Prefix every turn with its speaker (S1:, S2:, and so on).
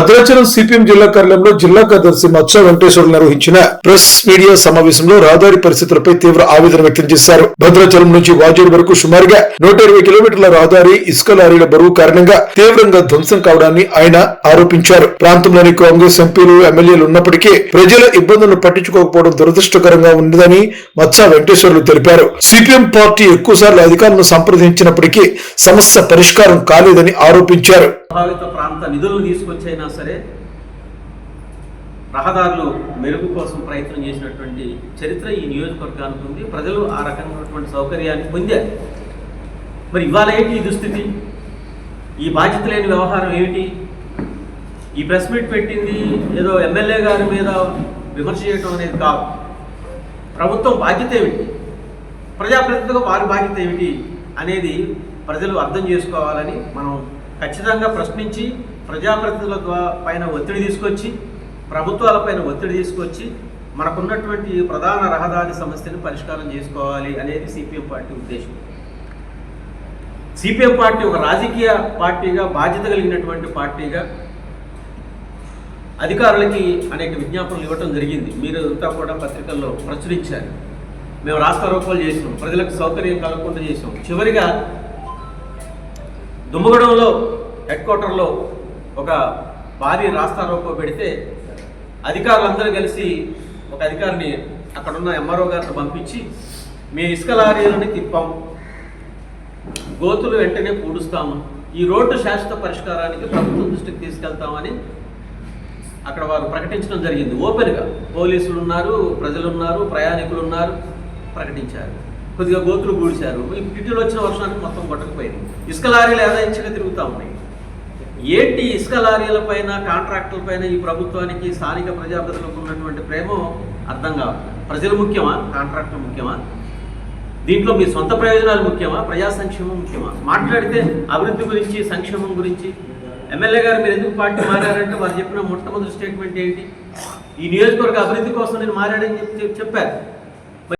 S1: Bhadrachalam CPM జిల్లా కార్యాలయంలో జిల్లా కార్యదర్శి మత్స వెంకటేశ్వరులు నిర్వహించిన ప్రెస్ మీడియా సమావేశంలో రహదారి పరిస్థితులపై తీవ్ర ఆవేదన వ్యక్తం చేశారు. భద్రాచలం నుంచి వాజేరు వరకు సుమారుగా నూట ఇరవై కిలోమీటర్ల రహదారి ఇసుక లారీల బరువు కారణంగా తీవ్రంగా ధ్వంసం కావడాన్ని ఆయన ఆరోపించారు. ప్రాంతంలోని కాంగ్రెస్ ఎంపీలు ఎమ్మెల్యేలు ఉన్నప్పటికీ ప్రజల ఇబ్బందులను పట్టించుకోకపోవడం దురదృష్టకరంగా ఉందని మత్స వెంకటేశ్వర్లు తెలిపారు. సిపిఎం పార్టీ ఎక్కువసార్లు అధికారులను సంప్రదించినప్పటికీ సమస్య పరిష్కారం కాలేదని ఆరోపించారు.
S2: ప్రభావిత ప్రాంత నిధులను తీసుకొచ్చైనా సరే రహదారులు మెరుగు కోసం ప్రయత్నం చేసినటువంటి చరిత్ర ఈ నియోజకవర్గానికి ఉంది. ప్రజలు ఆ రకమైనటువంటి సౌకర్యాన్ని పొందారు. మరి ఇవాళ ఏంటి ఈ దుస్థితి? ఈ బాధ్యత లేని వ్యవహారం ఏమిటి? ఈ ప్రెస్ మీట్ పెట్టింది ఏదో ఎమ్మెల్యే గారి మీద విమర్శ చేయడం అనేది కాదు. ప్రభుత్వం బాధ్యత ఏమిటి? ప్రజాప్రతిగా వారి బాధ్యత ఏమిటి అనేది ప్రజలు అర్థం చేసుకోవాలని మనం ఖచ్చితంగా ప్రశ్నించి ప్రజాప్రతినిధుల పైన ఒత్తిడి తీసుకొచ్చి ప్రభుత్వాల పైన ఒత్తిడి తీసుకొచ్చి మనకున్నటువంటి ప్రధాన రహదారి సమస్యను పరిష్కారం చేసుకోవాలి అనేది సిపిఎం పార్టీ ఉద్దేశం. సిపిఎం పార్టీ ఒక రాజకీయ పార్టీగా బాధ్యత కలిగినటువంటి పార్టీగా అధికారులకి అనేక విజ్ఞాపనలు ఇవ్వటం జరిగింది. మీరు అంతా కూడా పత్రికల్లో ప్రచురించారు. మేము రాష్ట్ర రూపాలు చేసినాం. ప్రజలకు సౌకర్యం కలగకుండా చేసినాం. చివరిగా దుమ్మగూడెంలో హెడ్ క్వార్టర్లో ఒక భారీ రాస్తారోకో పెడితే అధికారులందరూ కలిసి ఒక అధికారిని అక్కడున్న ఎంఆర్ఓ గారిని పంపించి మీ ఇసుక లారీలని తిప్పాం. గోతులు వెంటనే పూడుస్తాము. ఈ రోడ్డు శాశ్వత పరిష్కారానికి ప్రభుత్వం దృష్టికి తీసుకెళ్తామని అక్కడ వారు ప్రకటించడం జరిగింది. ఓపెన్గా పోలీసులు ఉన్నారు ప్రజలు ఉన్నారు ప్రయాణికులు ఉన్నారు ప్రకటించారు. కొద్దిగా గోతులు పూడిశారు ఈ పిటిలో వచ్చిన వర్షానికి మొత్తం కొట్టకపోయింది. ఇసుక లారీలు యథాయించగా తిరుగుతూ ఉన్నాయి. ఏంటి ఇసుక లారీల పైన కాంట్రాక్టుల పైన ఈ ప్రభుత్వానికి స్థానిక ప్రజాప్రతినిధులకు ఉన్నటువంటి ప్రేమ అర్థం కావట్లేదు. ప్రజలు ముఖ్యమా? కాంట్రాక్టులు ముఖ్యమా? దీంట్లో మీ సొంత ప్రయోజనాలు ముఖ్యమా? ప్రజా సంక్షేమం ముఖ్యమా? మాట్లాడితే అభివృద్ధి గురించి సంక్షేమం గురించి ఎమ్మెల్యే గారు మీరు ఎందుకు పార్టీ మారారంటే వారు చెప్పిన మొట్టమొదటి స్టేట్మెంట్ ఏంటి? ఈ నియోజకవర్గ అభివృద్ధి కోసం నేను మారాడని చెప్పి చెప్పారు.